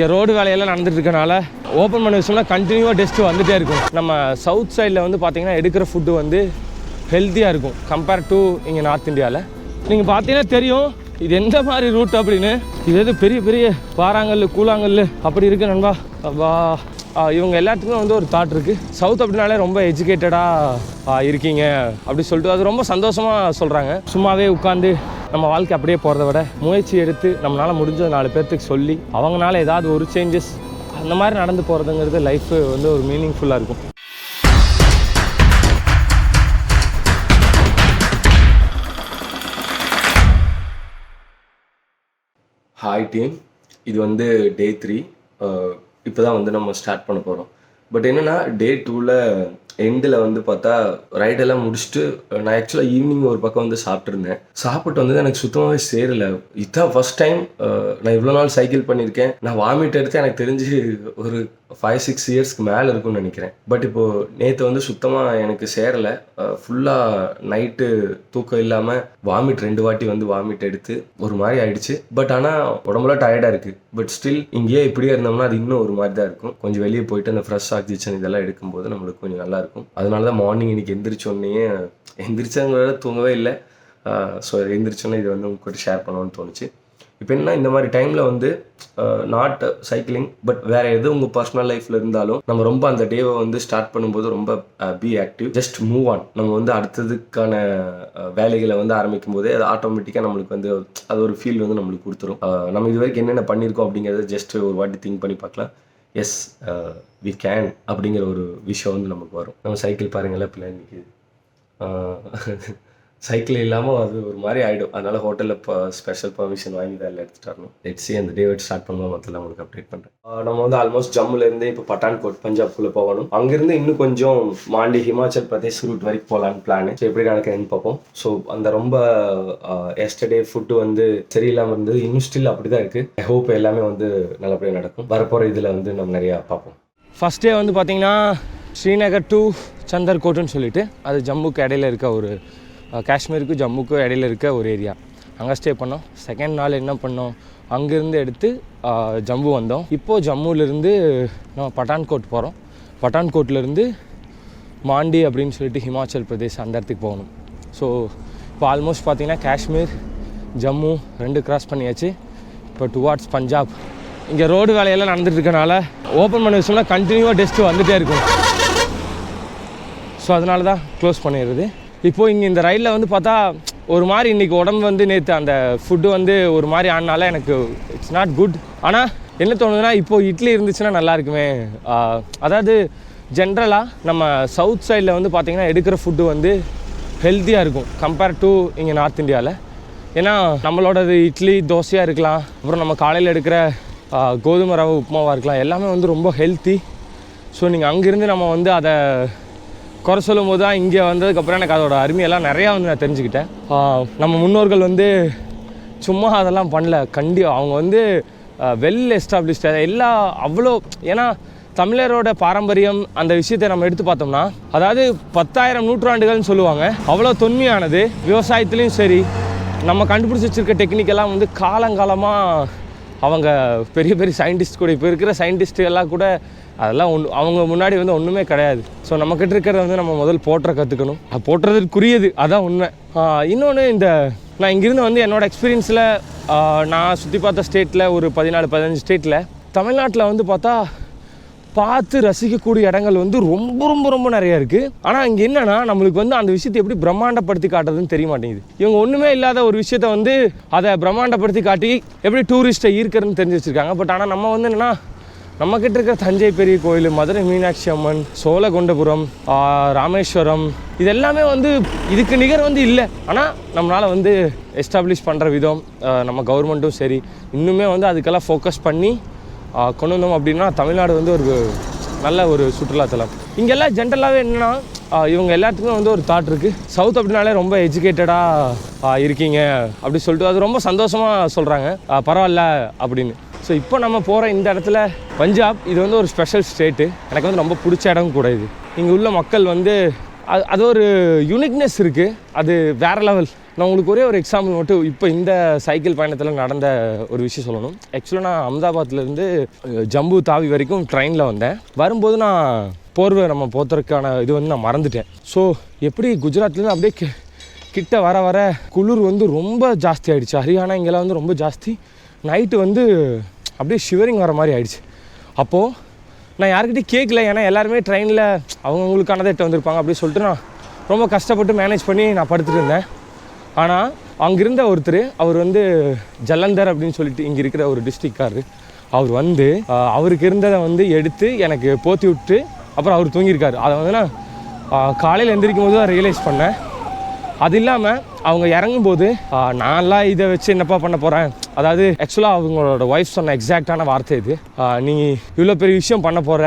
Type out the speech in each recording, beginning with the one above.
இங்கே ரோடு வேலையெல்லாம் நடந்துட்டு இருக்கனால ஓப்பன் பண்ண விஷயம்லாம் கண்டினியூவாக டெஸ்ட்டு வந்துகிட்டே இருக்கும். நம்ம சவுத் சைடில் வந்து பார்த்திங்கன்னா எடுக்கிற ஃபுட்டு வந்து ஹெல்த்தியாக இருக்கும். கம்பேர் டு இங்கே நார்த் இந்தியாவில் நீங்கள் பார்த்தீங்கன்னா தெரியும் இது எந்த மாதிரி ரூட் அப்படின்னு. இது எது பெரிய பெரிய பாறாங்கல் கூழாங்கல் அப்படி இருக்கு நண்பா. அப்பா. இவங்க எல்லாத்துக்குமே வந்து ஒரு தாட் இருக்குது சவுத் அப்படின்னாலே ரொம்ப எஜுகேட்டடாக இருக்கீங்க அப்படி சொல்லிட்டு அது ரொம்ப சந்தோஷமாக சொல்கிறாங்க சும்மாவே உட்காந்து நம்ம வாழ்க்கை அப்படியே போகிறத விட முயற்சி எடுத்து நம்மளால் முடிஞ்ச நாலு பேர்த்துக்கு சொல்லி அவங்களால ஏதாவது ஒரு சேஞ்சஸ் அந்த மாதிரி நடந்து போகிறதுங்கிறது லைஃப் வந்து ஒரு மீனிங்ஃபுல்லாக இருக்கும். ஹாய் டீம் இது வந்து டே த்ரீ இப்போ தான் வந்து நம்ம ஸ்டார்ட் பண்ண போகிறோம் பட் என்னென்னா டே டூவில் எண்டில் வந்து பார்த்தா ரைடெல்லாம் முடிச்சுட்டு நான் ஆக்சுவலாக ஈவினிங் ஒரு பக்கம் வந்து சாப்பிட்ருந்தேன் சாப்பிட்டு வந்து எனக்கு சுத்தமாகவே சேரலை. இதான் ஃபர்ஸ்ட் டைம் நான் இவ்வளோ நாள் சைக்கிள் பண்ணியிருக்கேன். நான் வாமிட் எடுத்து எனக்கு தெரிஞ்சு ஒரு ஃபைவ் சிக்ஸ் இயர்ஸ்க்கு மேலே இருக்கும்னு நினைக்கிறேன். பட் இப்போது நேற்று வந்து சுத்தமாக எனக்கு சேரலை. ஃபுல்லாக நைட்டு தூக்கம் இல்லாமல் வாமிட் ரெண்டு வாட்டி வந்து வாமிட் எடுத்து ஒரு மாதிரி ஆயிடுச்சு. பட் ஆனால் உடம்புலாம் டயர்டாக இருக்குது பட் ஸ்டில் இங்கேயே இப்படியே இருந்தோம்னா அது இன்னும் ஒரு மாதிரி தான் இருக்கும். கொஞ்சம் வெளியே போயிட்டு அந்த ஃப்ரெஷ் ஆக்சிஜன் இதெல்லாம் எடுக்கும்போது நம்மளுக்கு கொஞ்சம் நல்லாயிருக்கும் அதனால தான் மார்னிங் இன்னைக்கு எந்திரிச்சோடனே எந்திரிச்சவங்களோட தூங்கவே இல்லை. ஸோ எந்திரிச்சோன்னே இது வந்து உங்கள்கிட்ட ஷேர் பண்ணணும்னு தோணுச்சு. இப்போ என்ன இந்த மாதிரி டைமில் வந்து நாட் சைக்கிளிங் பட் வேற எது உங்கள் பர்சனல் லைஃப்பில் இருந்தாலும் நம்ம ரொம்ப அந்த டேவை வந்து ஸ்டார்ட் பண்ணும்போது ரொம்ப be active just move on நம்ம வந்து அடுத்ததுக்கான வேலைகளை வந்து ஆரம்பிக்கும் போதே அது ஆட்டோமேட்டிக்காக நம்மளுக்கு வந்து அது ஒரு ஃபீல் வந்து நம்மளுக்கு கொடுத்துரும். நம்ம இது வரைக்கும் என்னென்ன பண்ணியிருக்கோம் அப்படிங்கிறத ஜஸ்ட் ஒரு வாட்டி திங்க் பண்ணி பார்க்கலாம். எஸ் வி கேன் அப்படிங்கிற ஒரு விஷயம் வந்து நமக்கு வரும். நம்ம சைக்கிள் பாருங்களேன் பிள்ளை நிற்கிது சைக்கிள் இல்லாமல் அது ஒரு மாதிரி ஆகிடும் அதனால் ஹோட்டலில் இப்போ ஸ்பெஷல் பர்மிஷன் வாங்கி தான் எல்லாம் எடுத்துட்டு வரணும். லெட்ஸ் அந்த டே ஸ்டார்ட் பண்ணுவோம் மொத்தத்தில் உங்களுக்கு அப்டேட் பண்ணுறேன் நம்ம வந்து ஆல்மோஸ்ட் ஜம்முலேருந்து இப்போ பட்டான்கோட் பஞ்சாப்குள்ளே போகணும். அங்கேருந்து இன்னும் கொஞ்சம் மாண்டி ஹிமாச்சல் பிரதேஷ் ரூட் வரைக்கும் போகலான்னு பிளான் ஸோ எப்படி நடக்குதுன்னு பார்ப்போம். ஸோ அந்த ரொம்ப எஸ்டர்டே ஃபுட்டு வந்து சரியில்லாமல் இருந்தது. இன்னும் ஸ்டில் அப்படி தான் இருக்குது ஐ ஹோப் எல்லாமே வந்து நல்லபடியாக நடக்கும். வரப்போகிற இதில் வந்து நம்ம நிறையா பார்ப்போம். ஃபஸ்ட் டே வந்து பார்த்தீங்கன்னா ஸ்ரீநகர் டு சந்தர்கோட்டுன்னு சொல்லிட்டு அது ஜம்முக்கு இடையில இருக்க ஒரு காஷ்மீருக்கு ஜம்முக்கும் இடையில இருக்க ஒரு ஏரியா. அங்கே ஸ்டே பண்ணோம். செகண்ட் நாள் என்ன பண்ணோம்? அங்கேருந்து எடுத்து ஜம்மு வந்தோம். இப்போது ஜம்முலேருந்து நம்ம பட்டான்கோட் போகிறோம் பட்டான்கோட்லேருந்து மாண்டி அப்படின்னு சொல்லிட்டு ஹிமாச்சல் பிரதேஷ் அந்த இடத்துக்கு போகணும். ஸோ இப்போ ஆல்மோஸ்ட் பார்த்திங்கன்னா காஷ்மீர் ஜம்மு ரெண்டு கிராஸ் பண்ணியாச்சு. இப்போ டுவார்ட்ஸ் பஞ்சாப். இங்கே ரோடு வேலையெல்லாம் நடந்துட்டு இருக்கனால ஓப்பன் பண்ண விஷயம்னா கண்டினியூவாக டெஸ்ட்டு வந்துகிட்டே இருக்கும். ஸோ அதனால தான் க்ளோஸ் பண்ணிடுறது. இப்போது இங்கே இந்த ரயிலில் வந்து பார்த்தா ஒரு மாதிரி இன்றைக்கி உடம்பு வந்து நேற்று அந்த ஃபுட்டு வந்து ஒரு மாதிரி ஆனால எனக்கு இட்ஸ் நாட் குட் ஆனால் என்ன தோணுதுன்னா இப்போது இட்லி இருந்துச்சுன்னா நல்லா இருக்குமே. அதாவது ஜென்ரலாக நம்ம சவுத் சைடில் வந்து பார்த்திங்கன்னா எடுக்கிற ஃபுட்டு வந்து ஹெல்த்தியாக இருக்கும் கம்பேர் டு இங்கே நார்த் இந்தியாவில் ஏன்னா நம்மளோடது இட்லி தோசையாக இருக்கலாம் அப்புறம் நம்ம காலையில் எடுக்கிற கோதுமை ரவை உப்புமாவாக இருக்கலாம் எல்லாமே வந்து ரொம்ப ஹெல்த்தி ஸோ நீங்கள் அங்கேருந்து நம்ம வந்து அதை குறை சொல்லும் போது தான் இங்கே வந்ததுக்கப்புறம் எனக்கு அதோட அருமையெல்லாம் நிறையா வந்து நான் தெரிஞ்சுக்கிட்டேன். நம்ம முன்னோர்கள் வந்து சும்மா அதெல்லாம் பண்ணல. கண்டி அவங்க வந்து வெல் எஸ்டாப்ளிஷ்டாக எல்லா அவ்வளோ ஏன்னா தமிழரோட பாரம்பரியம் அந்த விஷயத்தை நம்ம எடுத்து பார்த்தோம்னா அதாவது பத்தாயிரம் நூற்றாண்டுகள்னு சொல்லுவாங்க. அவ்வளோ தொன்மையானது. விவசாயத்துலேயும் சரி நம்ம கண்டுபிடிச்சி வச்சிருக்க டெக்னிக்கெல்லாம் வந்து காலங்காலமாக அவங்க பெரிய பெரிய சயின்டிஸ்ட் கூட இப்போ இருக்கிற சயின்டிஸ்ட் எல்லாம் கூட அதெல்லாம் ஒன்று அவங்க முன்னாடி வந்து ஒன்றுமே கிடையாது. ஸோ நம்மக்கிட்ட இருக்கிறத வந்து நம்ம முதல் போட்டுற கற்றுக்கணும் அது போட்டுறதுக்குரியது அதான் உண்மை. இன்னொன்று இந்த நான் இங்கேருந்து வந்து என்னோடய எக்ஸ்பீரியன்ஸில் நான் சுற்றி பார்த்த ஸ்டேட்டில் ஒரு பதினாலு பதினஞ்சு ஸ்டேட்டில் தமிழ்நாட்டில் வந்து பார்த்தா பார்த்து ரசிக்கக்கூடிய இடங்கள் வந்து ரொம்ப ரொம்ப ரொம்ப நிறைய இருக்குது ஆனால் இங்கே என்னன்னா நம்மளுக்கு வந்து அந்த விஷயத்தை எப்படி பிரம்மாண்டப்படுத்தி காட்டுறதுன்னு தெரிய மாட்டேங்குது. இவங்க ஒன்றுமே இல்லாத ஒரு விஷயத்த வந்து அதை பிரம்மாண்டப்படுத்தி காட்டி எப்படி டூரிஸ்ட்டை ஈர்க்கிறதுன்னு தெரிஞ்சு வச்சுருக்காங்க. பட் ஆனால் நம்ம வந்து என்னென்னா நம்மக்கிட்ட இருக்கிற தஞ்சை பெரிய கோயில் மதுரை மீனாட்சி அம்மன் சோழகொண்டபுரம் ராமேஸ்வரம் இது எல்லாமே வந்து இதுக்கு நிகர் வந்து இல்லை. ஆனால் நம்மளால் வந்து எஸ்டாப்ளிஷ் பண்ணுற விதம் நம்ம கவர்மெண்ட்டும் சரி. இன்னுமே வந்து அதுக்கெல்லாம் ஃபோக்கஸ் பண்ணி கொண்டு வந்தோம் அப்படின்னா தமிழ்நாடு வந்து ஒரு நல்ல ஒரு சுற்றுலாத்தலம் இங்கெல்லாம் ஜென்ரலாகவே என்னென்னா இவங்க எல்லாத்துக்குமே வந்து ஒரு தாட் இருக்குது சவுத் அப்படின்னாலே ரொம்ப எஜுகேட்டடாக இருக்கீங்க அப்படி சொல்லிட்டு அது ரொம்ப சந்தோஷமாக சொல்கிறாங்க பரவாயில்ல அப்படின்னு. ஸோ இப்போ நம்ம போகிற இந்த இடத்துல பஞ்சாப் இது வந்து ஒரு ஸ்பெஷல் ஸ்டேட்டு எனக்கு வந்து ரொம்ப பிடிச்ச இடம் கூட இது. இங்கே உள்ள மக்கள் வந்து அது அது ஒரு யூனிக்னஸ் இருக்குது அது வேறு லெவல் நான் உங்களுக்கு ஒரே ஒரு எக்ஸாம்பிள் மட்டும் இப்போ இந்த சைக்கிள் பயணத்தில் நடந்த ஒரு விஷயம் சொல்லணும். ஆக்சுவலாக நான் அகமதாபாத்லேருந்து ஜம்பு தாவி வரைக்கும் ட்ரெயினில் வந்தேன். வரும்போது நான் போர்வை நம்ம போத்துறதுக்கான இது வந்து நான் மறந்துட்டேன். ஸோ எப்படி குஜராத்லேருந்து அப்படியே கிட்ட வர வர குளிர் வந்து ரொம்ப ஜாஸ்தி ஆகிடுச்சு ஹரியானா இங்கெல்லாம் வந்து ரொம்ப ஜாஸ்தி. நைட்டு வந்து அப்படியே ஷிவரிங் வர மாதிரி ஆகிடுச்சு அப்போது நான் யார்கிட்டயும் கேட்கல ஏன்னா எல்லாருமே ட்ரெயினில் அவங்கவுங்களுக்கானதை எட்டு வந்திருப்பாங்க அப்படின்னு சொல்லிட்டு நான் ரொம்ப கஷ்டப்பட்டு மேனேஜ் பண்ணி நான் படுத்துட்டு இருந்தேன். ஆனால் அங்கிருந்த ஒருத்தர் அவர் வந்து ஜலந்தர் அப்படின்னு சொல்லிட்டு இங்கே இருக்கிற ஒரு டிஸ்ட்ரிக்ட்காரரு. அவர் வந்து அவருக்கு இருந்ததை வந்து எடுத்து எனக்கு போத்தி விட்டு அப்புறம் அவர் தூங்கியிருக்காரு. அதை வந்து நான் காலையில் எந்திரிக்கும் போது தான் ரியலைஸ் பண்ணேன். அது இல்லாமல் அவங்க இறங்கும்போது நான்லாம் இதை வச்சு என்னப்பா பண்ண போகிறேன் அதாவது ஆக்சுவலாக அவங்களோட ஒய்ஃப் சொன்ன எக்ஸாக்டான வார்த்தை இது. நீ இவ்வளோ பெரிய விஷயம் பண்ண போகிற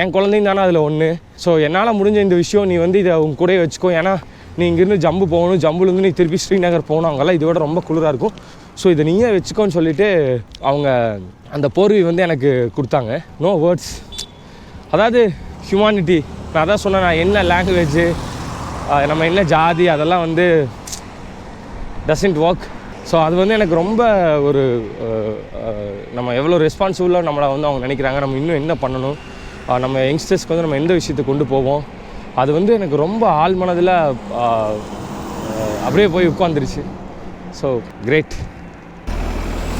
என் குழந்தையும் தானே அதில் ஒன்று ஸோ என்னால் முடிஞ்ச இந்த விஷயம் நீ வந்து இதை உங்க கூடயே வச்சுக்கோ. ஏன்னா நீ இங்கேருந்து ஜம்பு போகணும். ஜம்புலேருந்து நீ திருப்பி ஸ்ரீநகர் போகணும் அங்கெல்லாம் இதை விட ரொம்ப குளிராக இருக்கும். ஸோ இதை நீயே வச்சுக்கோன்னு சொல்லிட்டு அவங்க அந்த போர்வி வந்து எனக்கு கொடுத்தாங்க. நோ வேர்ட்ஸ் அதாவது ஹியூமானிட்டி நான் அதான் சொன்னேன் நான் என்ன லாங்குவேஜு நம்ம என்ன ஜாதி அதெல்லாம் வந்து டசன்ட் ஒர்க் ஸோ அது வந்து எனக்கு ரொம்ப ஒரு நம்ம எவ்வளோ ரெஸ்பான்சிபிளாக நம்மளை வந்து அவங்க நினைக்கிறாங்க. நம்ம இன்னும் என்ன பண்ணணும்? நம்ம யங்ஸ்டர்ஸ்க்கு வந்து நம்ம எந்த விஷயத்தை கொண்டு போவோம்? அது வந்து எனக்கு ரொம்ப ஆள் மனதில் அப்படியே போய் உட்காந்துருச்சு ஸோ கிரேட்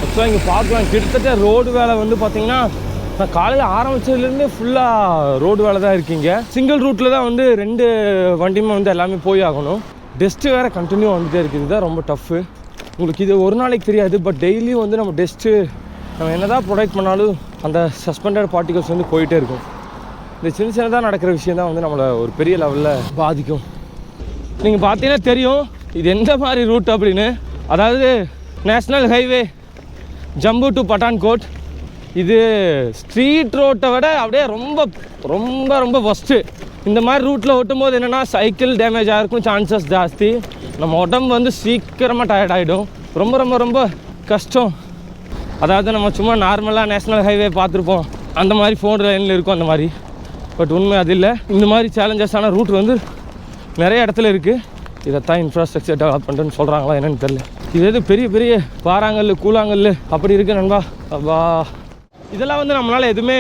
ஆக்சுவலாக இங்கே பார்க்கலாம். கிட்டத்தட்ட ரோடு வேலை வந்து பார்த்தீங்கன்னா நான் காலையில் ஆரம்பிச்சதுலேருந்தே ஃபுல்லாக ரோடு வேலை தான் இருக்கீங்க. சிங்கிள் ரூட்டில் தான் வந்து ரெண்டு வண்டியுமே வந்து எல்லாமே போய் ஆகணும். டெஸ்ட்டு வேறு கண்டினியூ வந்துட்டே இருக்குது. இதுதான் ரொம்ப டஃப்பு உங்களுக்கு இது ஒரு நாளைக்கு தெரியாது பட் டெய்லியும் வந்து நம்ம டெஸ்ட்டு நம்ம என்ன தான் ப்ரொடக்ட் பண்ணாலும் அந்த சஸ்பெண்டட் பார்ட்டிகல்ஸ் வந்து போயிட்டே இருக்கும். இந்த சின்ன சின்னதாக நடக்கிற விஷயம் தான் வந்து நம்மளை ஒரு பெரிய லெவலில் பாதிக்கும். நீங்கள் பார்த்தீங்கன்னா தெரியும் இது எந்த மாதிரி ரூட் அப்படின்னு. அதாவது national highway Jammu to Pathankot இது ஸ்ட்ரீட் ரோட்டை விட அப்படியே ரொம்ப ரொம்ப ரொம்ப ஃபஸ்ட்டு இந்த மாதிரி ரூட்டில் ஓட்டும்போது என்னென்னா சைக்கிள் டேமேஜ் ஆகிருக்கும் சான்சஸ் ஜாஸ்தி. நம்ம உடம்பு வந்து சீக்கிரமாக டயர்ட் ஆகிடும் ரொம்ப ரொம்ப ரொம்ப கஷ்டம். அதாவது நம்ம சும்மா நார்மலாக நேஷ்னல் ஹைவே பார்த்துருப்போம். அந்த மாதிரி ஃபோன் லைனில் இருக்கும் அந்த மாதிரி. பட் உண்மை அது இல்லை. இந்த மாதிரி சேலஞ்சஸான ரூட் வந்து நிறைய இடத்துல இருக்குது இதைத்தான் இன்ஃப்ராஸ்ட்ரக்சர் டெவலப் பண்ணுறேன்னு சொல்கிறாங்களா என்னென்னு தெரியல. இது எது பெரிய பெரிய பாறாங்கல் கூழாங்கல் அப்படி இருக்குது நண்பா. அப்பா. இதெல்லாம் வந்து நம்மளால் எதுவுமே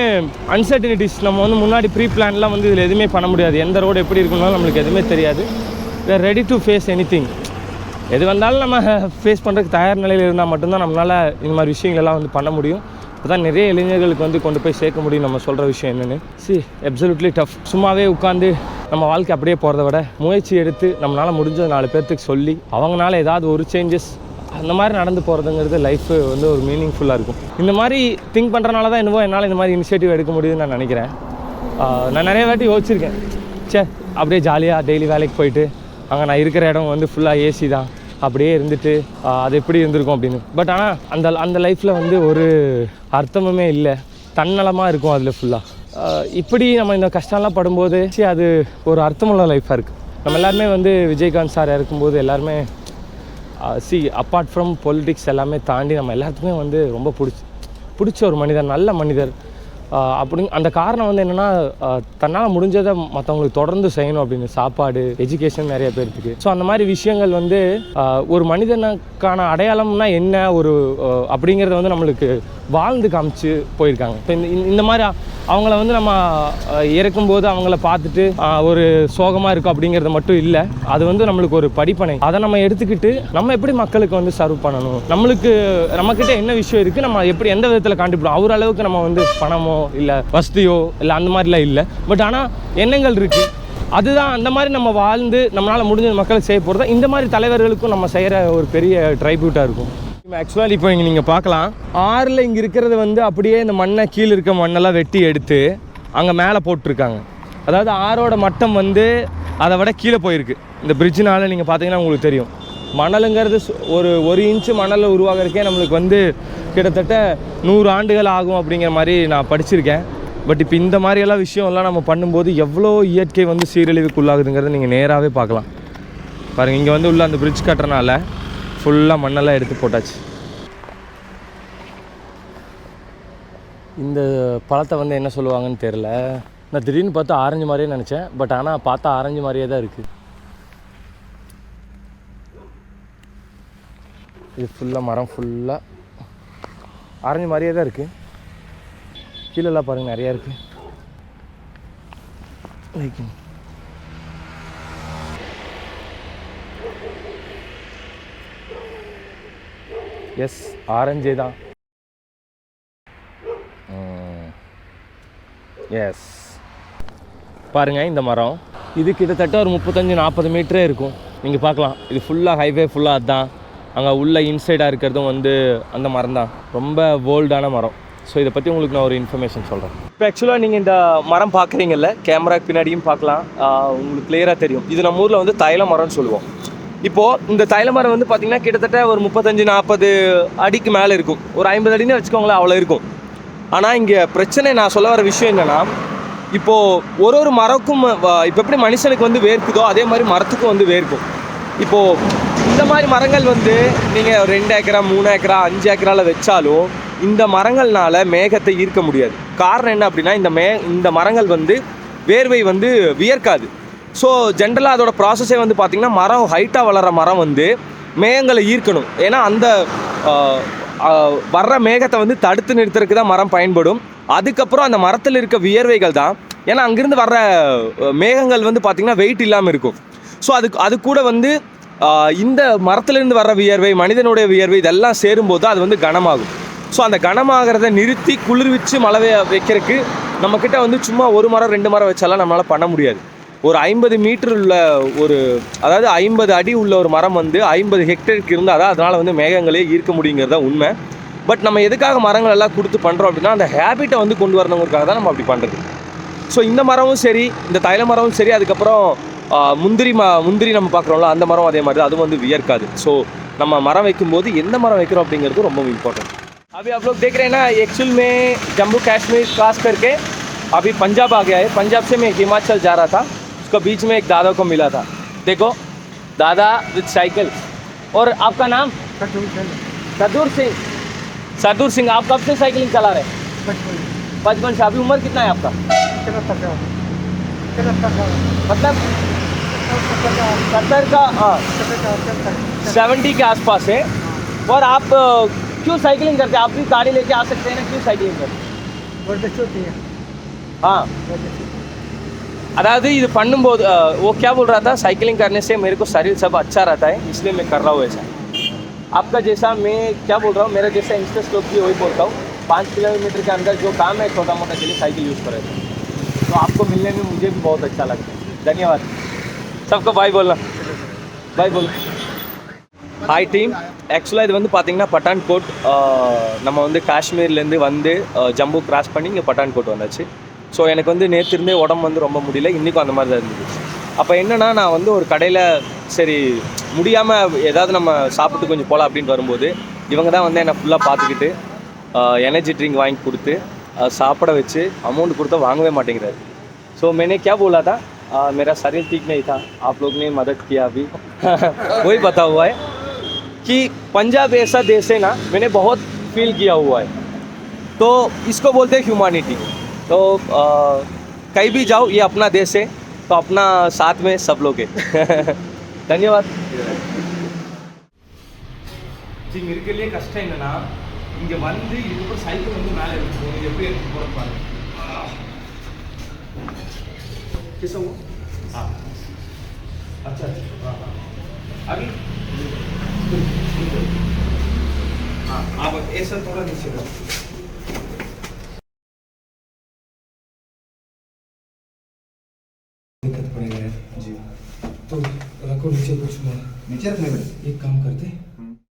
அன்சர்டினிட்டிஸ் நம்ம வந்து முன்னாடி ப்ரீ பிளான்லாம் வந்து இதில் எதுவுமே பண்ண முடியாது. எந்த ரோடு எப்படி இருக்குன்னாலும் நம்மளுக்கு எதுவுமே தெரியாது. We ready to face any எது வந்தாலும் நம்ம ஃபேஸ் பண்ணுறதுக்கு தயார் நிலையில் இருந்தால் மட்டும்தான் நம்மளால் இந்த மாதிரி விஷயங்களெல்லாம் வந்து பண்ண முடியும். அப்பதான் நிறைய இளைஞர்களுக்கு வந்து கொண்டு போய் சேர்க்க முடியும் நம்ம சொல்கிற விஷயம் என்னென்னு. சி. Absolutely டஃப் சும்மாவே உட்காந்து நம்ம வாழ்க்கை அப்படியே போகிறத விட முயற்சி எடுத்து நம்மளால் முடிஞ்ச நாலு பேர்த்துக்கு சொல்லி அவங்களால ஏதாவது ஒரு சேஞ்சஸ் அந்த மாதிரி நடந்து போகிறதுங்கிறது லைஃப் வந்து ஒரு மீனிங்ஃபுல்லாக இருக்கும். இந்த மாதிரி திங்க் பண்ணுறனால தான் என்னவோ என்னால் இந்த மாதிரி இனிஷியேட்டிவ் எடுக்க முடியுதுன்னு நான் நினைக்கிறேன். நான் நிறைய வாட்டி யோசிச்சிருக்கேன். சே அப்படியே ஜாலியாக டெய்லி வேலைக்கு போயிட்டு அங்கே நான் இருக்கிற இடம் வந்து ஃபுல்லாக ஏசி தான். அப்படியே இருந்துட்டு அது எப்படி இருந்திருக்கும் அப்படின்னு. பட் ஆனால் அந்த அந்த லைஃப்பில் வந்து ஒரு அர்த்தமுமே இல்லை. தன்னலமாக இருக்கும் அதில் ஃபுல்லாக இப்படி நம்ம இந்த கஷ்டம்லாம் படும்போது சரி அது ஒரு அர்த்தமுள்ள லைஃப்பாக இருக்குது நம்ம எல்லாருமே வந்து விஜயகாந்த் சார் இருக்கும்போது எல்லாருமே சி அப்பார்ட் ஃப்ரம் பொலிட்டிக்ஸ் எல்லாமே தாண்டி நம்ம எல்லாத்துக்குமே வந்து ரொம்ப பிடிச்சி பிடிச்ச ஒரு மனிதர் நல்ல மனிதர். அப்படி அந்த காரணம் வந்து என்னென்னா தன்னால் முடிஞ்சதை மற்றவங்களுக்கு தொடர்ந்து செய்யணும் அப்படின்னு சாப்பாடு எஜுகேஷன் நிறைய பேர்த்துக்கு. ஸோ அந்த மாதிரி விஷயங்கள் வந்து ஒரு மனிதனுக்கான அடையாளம்னா என்ன ஒரு அப்படிங்கிறத வந்து நம்மளுக்கு வாழ்ந்து காமிச்சு போயிருக்காங்க. இப்போ இந்த- இந்த மாதிரி அவங்கள வந்து நம்ம இறக்கும்போது அவங்கள பார்த்துட்டு ஒரு சோகமாக இருக்கும் அப்படிங்கிறது மட்டும் இல்லை. அது வந்து நம்மளுக்கு ஒரு படிப்பனை. அதை நம்ம எடுத்துக்கிட்டு நம்ம எப்படி மக்களுக்கு வந்து சர்வ் பண்ணணும்? நம்மளுக்கு நம்மக்கிட்ட என்ன விஷயம் இருக்குது நம்ம எப்படி எந்த விதத்தில் காண்டிப்போம் அவர் அளவுக்கு நம்ம வந்து பணமோ இல்லை வசதியோ இல்லை அந்த மாதிரிலாம் இல்லை. பட் ஆனால் எண்ணங்கள் இருக்குது அதுதான் அந்த மாதிரி நம்ம வாழ்ந்து நம்மளால் முடிஞ்ச மக்களுக்கு செய்ய போகிறதா இந்த மாதிரி தலைவர்களுக்கும் நம்ம செய்கிற ஒரு பெரிய ட்ரைபியூட்டாக இருக்கும். ஆக்சுவலாக இப்போ இங்கே நீங்கள் பார்க்கலாம். ஆறில் இங்கே இருக்கிறது வந்து அப்படியே இந்த மண்ணை கீழே இருக்க மண்ணெல்லாம் வெட்டி எடுத்து அங்கே மேலே போட்டிருக்காங்க. அதாவது ஆறோட மட்டம் வந்து அதை விட கீழே போயிருக்கு. இந்த பிரிட்ஜினால் நீங்கள் பார்த்தீங்கன்னா உங்களுக்கு தெரியும். மணலுங்கிறது ஒரு ஒரு இன்ச்சு மணலில் உருவாகிறதுக்கே நம்மளுக்கு வந்து கிட்டத்தட்ட நூறு ஆண்டுகள் ஆகும் அப்படிங்கிற மாதிரி நான் படிச்சிருக்கேன். பட் இப்போ இந்த மாதிரியெல்லாம் விஷயம்லாம் நம்ம பண்ணும்போது எவ்வளோ இயற்கை வந்து சீரழிவுக்கு உள்ளாகுதுங்கிறத நீங்கள் நேராகவே பார்க்கலாம். பாருங்கள் இங்கே வந்து உள்ள அந்த பிரிட்ஜ் கட்டுறனால ஃபுல்லாக மண்ணெல்லாம் எடுத்து போட்டாச்சு. இந்த பழத்தை வந்து என்ன சொல்லுவாங்கன்னு தெரில நான் திடீர்னு பார்த்தா ஆரஞ்சு மாதிரியே நினச்சேன். பட் ஆனால் பார்த்தா ஆரஞ்சு மாதிரியே தான் இருக்குது இது ஃபுல்லாக மரம் ஃபுல்லாக ஆரஞ்சு மாதிரியே தான் இருக்குது கீழெல்லாம் பாருங்கள் நிறையா இருக்குது லைக் எஸ் ஆரஞ்சே தான். எஸ். பாருங்கள் இந்த மரம். இது கிட்டத்தட்ட ஒரு முப்பத்தஞ்சு நாற்பது மீட்டரே இருக்கும். நீங்கள் பார்க்கலாம். இது ஃபுல்லாக ஹைவே ஃபுல்லாக அதுதான். அங்கே உள்ள இன்சைடாக இருக்கிறதும் வந்து அந்த மரம் தான் ரொம்ப ஓல்டான மரம். ஸோ இதை பற்றி உங்களுக்கு நான் ஒரு இன்ஃபர்மேஷன் சொல்கிறேன் இப்போ ஆக்சுவலாக நீங்கள் இந்த மரம் பார்க்குறீங்கல்ல கேமராக்கு பின்னாடியும் பார்க்கலாம். உங்களுக்கு கிளியராக தெரியும். இது நம்ம ஊரில் வந்து தைல மரம்னு சொல்லுவோம். இப்போது இந்த தைல மரம் வந்து பார்த்திங்கன்னா கிட்டத்தட்ட ஒரு முப்பத்தஞ்சு நாற்பது அடிக்கு மேலே இருக்கும். ஒரு ஐம்பது அடின்னு வச்சுக்கோங்களேன் அவ்வளோ இருக்கும். ஆனால் இங்கே பிரச்சனை நான் சொல்ல வர விஷயம் என்னென்னா இப்போது ஒரு ஒரு மரக்கும் இப்போ எப்படி மனுஷனுக்கு வந்து வேர்க்குதோ அதே மாதிரி மரத்துக்கும் வந்து வேர்க்கும். இப்போது இந்த மாதிரி மரங்கள் வந்து நீங்கள் ரெண்டு ஏக்கரா மூணு ஏக்கரா அஞ்சு ஏக்கராவில் வச்சாலும் இந்த மரங்கள்னால மேகத்தை ஈர்க்க முடியாது. காரணம் என்ன அப்படின்னா இந்த மே இந்த மரங்கள் வந்து வேர்வை வந்து வியர்க்காது. ஸோ ஜென்ரலாக அதோட ப்ராசஸே வந்து பார்த்திங்கன்னா மரம் ஹைட்டாக வளர்கிற மரம் வந்து மேகங்களை ஈர்க்கணும். ஏன்னா அந்த வர்ற மேகத்தை வந்து தடுத்து நிறுத்துறதுக்கு தான் மரம் பயன்படும். அதுக்கப்புறம் அந்த மரத்தில் இருக்க வியர்வைகள் தான். ஏன்னா அங்கேருந்து வர்ற மேகங்கள் வந்து பார்த்திங்கன்னா வெயிட் இல்லாமல் இருக்கும். ஸோ அதுக்கு அது கூட வந்து இந்த மரத்துலேருந்து வர்ற வியர்வை மனிதனுடைய வியர்வை இதெல்லாம் சேரும்போது அது வந்து கனமாகும். ஸோ அந்த கனமாகிறத நிறுத்தி குளிர்விச்சு மழை வைக்கிறதுக்கு நம்மக்கிட்ட வந்து சும்மா ஒரு மரம் ரெண்டு மரம் வச்சாலாம் நம்மளால் பண்ண முடியாது. ஒரு ஐம்பது மீட்டர் உள்ள ஒரு அதாவது ஐம்பது அடி உள்ள ஒரு மரம் வந்து ஐம்பது ஹெக்டேருக்கு இருந்தால் தான் அதனால் வந்து மேகங்களே ஈர்க்க முடியுங்கிறதா உண்மை பட் நம்ம எதுக்காக மரங்கள் எல்லாம் கொடுத்து பண்ணுறோம் அப்படின்னா அந்த ஹேபிட்டை வந்து கொண்டு வரணுங்கிறதுக்காக தான் நம்ம அப்படி பண்ணுறது ஸோ இந்த மரமும் சரி இந்த தைல மரமும் சரி அதுக்கப்புறம் ஆ, முந்திரி ம முந்திரி நம்ம பார்க்குறோம்ல அந்த மரம் அதே மாதிரி தான் அதுவும் வந்து வியர்க்காது ஸோ நம்ம மரம் வைக்கும்போது எந்த மரம் வைக்கிறோம் அப்படிங்கிறது ரொம்ப இம்பார்ட்டன்ட் अभी आप लोग देख रहे हैं ना एक्चुअल में जम्मू कश्मीर क्रॉस करके अभी पंजाब आ गया है पंजाब से मैं हिमाचल जा रहा था उसका बीच में एक दादा को मिला था। देखो दादा विद साइकिल और आपका नाम? सदूर सिंह। सदूर सिंह आप कब से साइकिलिंग चला रहे हैं? बचपन से अभी उम्र कितना है आपका? मतलब सत्तर का हाँ। सेवेंटी के आसपास है। और आप क्यों साइकिलिंग करते हैं? आप भी गाड़ी लेके आ सकते हैं ना क्यों साइकिलिंग करते हैं? हाँ। अदादी இது பண்ணும்போது अ, वो क्या बोल रहा था साइकिलिंग करने से मेरे को शरीर सब अच्छा रहता है इसलिए मैं कर रहा हूँ ऐसा आपका जैसा मैं क्या बोल रहा हूँ मेरा जैसा इंटरेस्ट लोग भी वही बोलता हूँ पाँच किलोमीटर के अंदर जो काम है छोटा मोटा के लिए साइकिल यूज़ करें तो आपको मिलने में मुझे भी बहुत अच्छा लगता है धन्यवाद सबको बाय बोलना बाय बोल ஹாய் டீம் ஆக்சுவலாக இது வந்து பார்த்தீங்கன்னா பட்டான்கோட் ஆஹ், நம்ம வந்து காஷ்மீர்லேருந்து வந்து ஆஹ், ஜம்மு கிராஸ் பண்ணி இங்கே பட்டான்கோட் வந்தாச்சு ஸோ எனக்கு வந்து நேற்று இருந்தே உடம்பு வந்து ரொம்ப முடியல இன்றைக்கும் அந்த மாதிரி தான் இருந்தது அப்போ என்னென்னா நான் வந்து ஒரு கடையில் சரி முடியாமல் ஏதாவது நம்ம சாப்பிட்டு கொஞ்சம் போகலாம் அப்படின்ட்டு வரும்போது இவங்க தான் வந்து என்னை ஃபுல்லாக பார்த்துக்கிட்டு எனர்ஜி ட்ரிங்க் வாங்கி கொடுத்து ஆஹ், சாப்பிட வச்சு அமௌண்ட் கொடுத்தா வாங்கவே மாட்டேங்கிறாரு सो मैंने क्या बोला था आ, मेरा शरीर ठीक नहीं था आप लोग ने मदद किया अभी वही बता हुआ है कि पंजाब ऐसा देश है ना मैंने बहुत फील किया हुआ है तो इसको बोलते हैं ह्यूमैनिटी तो आ, कहीं भी जाओ ये अपना देश है तो अपना साथ में सब लोग है धन्यवाद இங்கே இருக்கிறதுலே கஷ்டம் என்னன்னா இங்கே வந்து இதுக்கு சைக்கிள் வந்து மேலே இருக்கு இது எப்படி எடுத்து போகிற பாருங்க कैसा हुआ हाँ अच्छा अच्छा हाँ हाँ अभी हाँ आप ऐसा थोड़ा नीचे करो जी। तो रखो नीचे कुछ मैं नीचे रखने में। एक काम करते